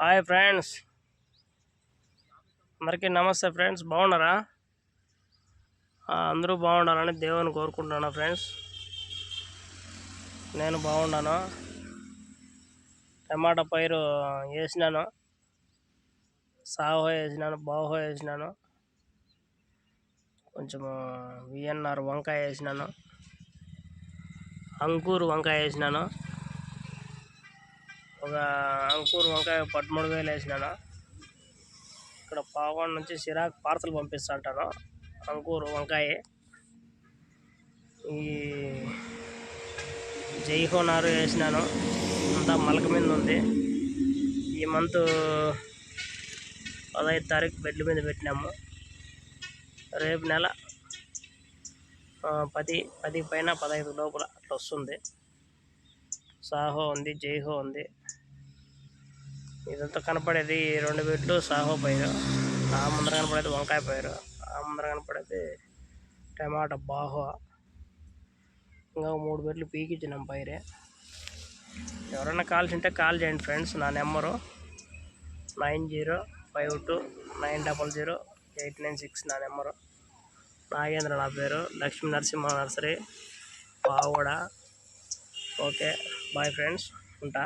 Hi friends. అందరికీ నమస్తే friends బాగున్నారా? అందరూ బాగుండాలని దేవుని కోరుకుంటున్నాను ఫ్రెండ్స్. నేను బాగున్నాను. టమాటా పైరు వేసినాను. సాహో వేసినాను బాహో వేసినాను. కొంచెము విఎన్ఆర్ వంకాయ వేసినాను. అంకూరు వంకాయ వేసినాను. ఒక అంకూరు వంకాయ పదమూడు వేలు వేసినాను? ఇక్కడ పావన్ నుంచి సిరాక్ పార్సల్ పంపిస్తా అంటాను. అంకూరు వంకాయ. ఈ జైహో నారు వేసినాను. అంతా మలక మీద ఉంది. ఈ మంత్ పదహైదు తారీఖు బెడ్ల మీద పెట్టినాము. రేపు నెల పది పది పైన పదహైదు లోపల అట్లా వస్తుంది. సాహో ఉంది జైహో ఉంది. ఇదంతా కనపడేది రెండు బెడ్లు సాహో పైరు. ఆ ముందర కనపడేది వంకాయ పైరు. ఆ ముందర కనపడేది టమాటా బాహో ఇంకా మూడు బెడ్లు పీకిచ్చినాం పైరే. ఎవరైనా కాల్స్ ఉంటే కాల్ చేయండి ఫ్రెండ్స్ నా number nine zero five two nine double zero eight nine six నా నెంబరు. నాగేంద్ర నా పేరు Lakshmi Narasimha nursery Pavugada okay bye friends ఉంటా.